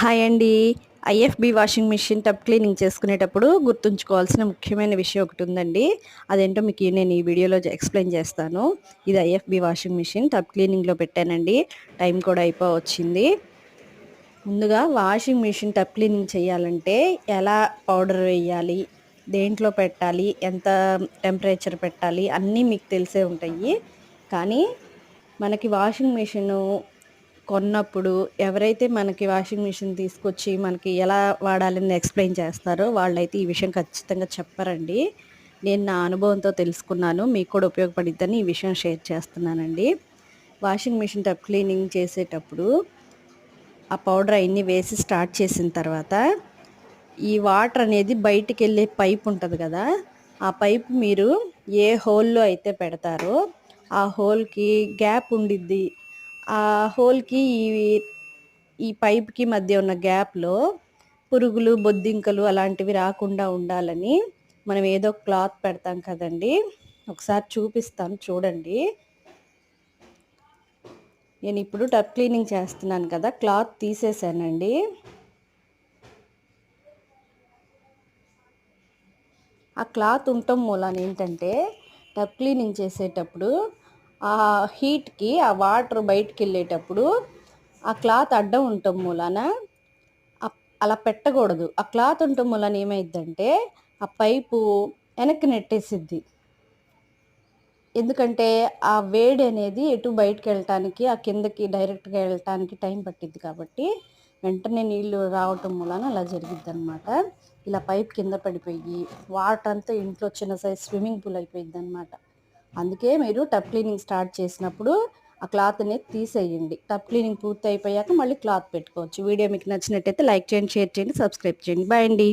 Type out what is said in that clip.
Hi అండి. IFB washing machine tub cleaning చేసుకునేటప్పుడు గుర్తుంచుకోవాల్సిన ముఖ్యమైన విషయం ఒకటి ఉందండి. అదేంటో మీకు నేను ఈ వీడియోలో ఎక్స్ప్లెయిన్ చేస్తాను. ఇది ఐఎఫ్బి వాషింగ్ మిషన్ టబ్ క్లీనింగ్లో పెట్టానండి. టైం కూడా అయిపో వచ్చింది ముందుగా వాషింగ్ మిషన్ టబ్ క్లీనింగ్ చేయాలంటే ఎలా పౌడర్ వేయాలి దేంట్లో పెట్టాలి ఎంత టెంపరేచర్ పెట్టాలి అన్నీ మీకు తెలిసే ఉంటాయి. కానీ మనకి వాషింగ్ మిషను కొన్నప్పుడు ఎవరైతే మనకి వాషింగ్ మిషన్ తీసుకొచ్చి మనకి ఎలా వాడాలని ఎక్స్ప్లెయిన్ చేస్తారో వాళ్ళైతే ఈ విషయం ఖచ్చితంగా చెప్పారండి. నేను నా అనుభవంతో తెలుసుకున్నాను. మీకు కూడా ఉపయోగపడిద్దని ఈ విషయం షేర్ చేస్తున్నానండి. వాషింగ్ మిషన్ టప్ క్లీనింగ్ చేసేటప్పుడు ఆ పౌడర్ అవన్నీ వేసి స్టార్ట్ చేసిన తర్వాత ఈ వాటర్ అనేది బయటికి వెళ్ళే పైప్ ఉంటుంది కదా ఆ పైప్ మీరు ఏ హోల్లో అయితే పెడతారో ఆ హోల్కి గ్యాప్ ఉండిద్ది. ఆ హోల్కి ఈ ఈ పైప్కి మధ్య ఉన్న గ్యాప్లో పురుగులు బొద్దింకలు అలాంటివి రాకుండా ఉండాలని మనం ఏదో క్లాత్ పెడతాం కదండి. ఒకసారి చూపిస్తాను చూడండి. నేను ఇప్పుడు టప్ క్లీనింగ్ చేస్తున్నాను కదా క్లాత్ తీసేసానండి. ఆ క్లాత్ ఉండటం మూలాన ఏంటంటే టప్ క్లీనింగ్ చేసేటప్పుడు ఆ హీట్కి ఆ వాటర్ బయటికి వెళ్ళేటప్పుడు ఆ క్లాత్ అడ్డం ఉండటం మూలాన అలా పెట్టకూడదు. ఆ క్లాత్ ఉండటం మూలాన ఏమైందంటే ఆ పైపు వెనక్కి నెట్టేసిద్ది. ఎందుకంటే ఆ వేడి అనేది ఎటు బయటకు వెళ్ళటానికి ఆ కిందకి డైరెక్ట్గా వెళ్ళటానికి టైం పట్టిద్ది కాబట్టి వెంటనే నీళ్ళు రావటం మూలాన అలా జరిగిద్ది అనమాట ఇలా పైప్ కింద పడిపోయి వాటర్ అంతా ఇంట్లో చిన్న సైజ్ స్విమ్మింగ్ పూల్ అయిపోయింది అనమాట అందుకే మీరు టప్ క్లీనింగ్ స్టార్ట్ చేసినప్పుడు ఆ క్లాత్ అనేది తీసేయండి. టప్ క్లీనింగ్ పూర్తి అయిపోయాక మళ్ళీ క్లాత్ పెట్టుకోవచ్చు. వీడియో మీకు నచ్చినట్టయితే లైక్ చేయండి షేర్ చేయండి సబ్స్క్రైబ్ చేయండి. బాయ్ అండి.